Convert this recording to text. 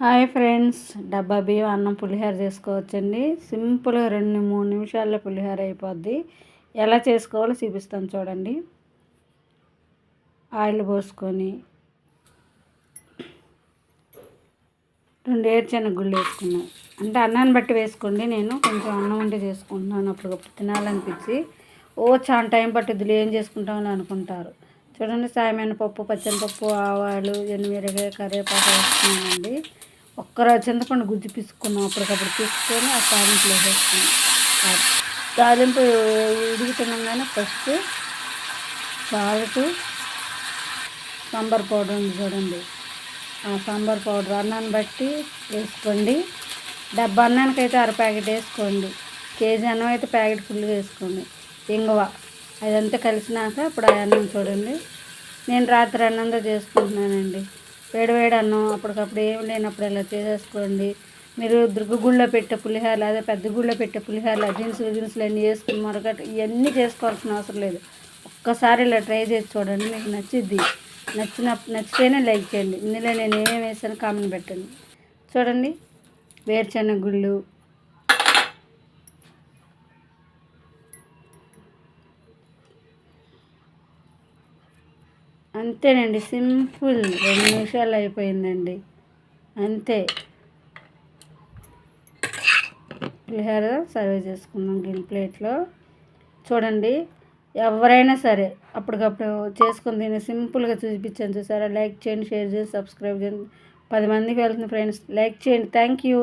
Hi friends డబ్బా బియ్యం అన్నం పులిహోర చేసుకోవచ్చండి. సింపుల్గా రెండు మూడు నిమిషాల్లో పులిహోర అయిపోద్ది. ఎలా చేసుకోవాలో చూపిస్తాను చూడండి. ఆయిల్ పోసుకొని రెండు ఏడ్చిన గుళ్ళు వేసుకున్నాం. అంటే అన్నాన్ని బట్టి వేసుకోండి. నేను కొంచెం అన్నం వంటి చేసుకుంటున్నాను. అప్పటికప్పుడు తినాలనిపించి ఓ చాలా టైం పట్టుద్దులు ఏం చేసుకుంటామని అనుకుంటారు. చూడండి సాయమైన పప్పు పచ్చనిపప్పు ఆవాలు ఎనిమిరగాయ కరివేపాకు వేసుకున్నామండి ఒక్కరోజు చింతపండు గుజ్జు పిసుకున్నాం అప్పటికప్పుడు తీసుకొని ఆ తాలింపులో వేసుకున్నాం తాలింపు ఉడుకుతున్నాగానే ఫస్ట్ సాల్ట్ సాంబార్ పౌడర్ ఉంది చూడండి. ఆ సాంబార్ పౌడర్ అన్నాన్ని బట్టి వేసుకోండి. డబ్బా అన్నానికి అయితే అర ప్యాకెట్ వేసుకోండి. కేజీ అన్నం అయితే ప్యాకెట్ ఫుల్ వేసుకోండి. ఇంగువ. అదంతా కలిసినాక ఇప్పుడు ఆ అన్నం చూడండి. నేను రాత్రి అన్నంతో చేసుకుంటున్నానండి. వేడివేడి అన్నం అప్పటికప్పుడు ఏం లేనప్పుడు ఇలా చేసేసుకోండి. మీరు దుర్గగుళ్ళో పెట్టే పులిహార అదే పెద్ద గుళ్ళో పెట్టే పులిహార దినుసులు దినుసులు అన్నీ వేసుకుని మరొకటి ఇవన్నీ చేసుకోవాల్సిన అవసరం లేదు. ఒక్కసారి ఇలా ట్రై చేసి చూడండి మీకు నచ్చిద్ది. నచ్చిన నచ్చితేనే లైక్ చేయండి. ఇందులో నేను ఏమేమి వేసాను కామెంట్ పెట్టండి. చూడండి. వేరుశెనగ గుళ్ళు అంతేనండి సింపుల్. రెండు నిమిషాలు అయిపోయిందండి. అంతే. పులిహోర సర్వ్ చేసుకుందాం గిన్నె ప్లేట్లో. చూడండి ఎవరైనా సరే అప్పటికప్పుడు చేసుకుని తిని సింపుల్గా చూపించాను చూసారా? లైక్ చేయండి షేర్ చేయండి సబ్స్క్రైబ్ చేయండి. పది మందికి వెళ్తుంది ఫ్రెండ్స్. లైక్ చేయండి. Thank you.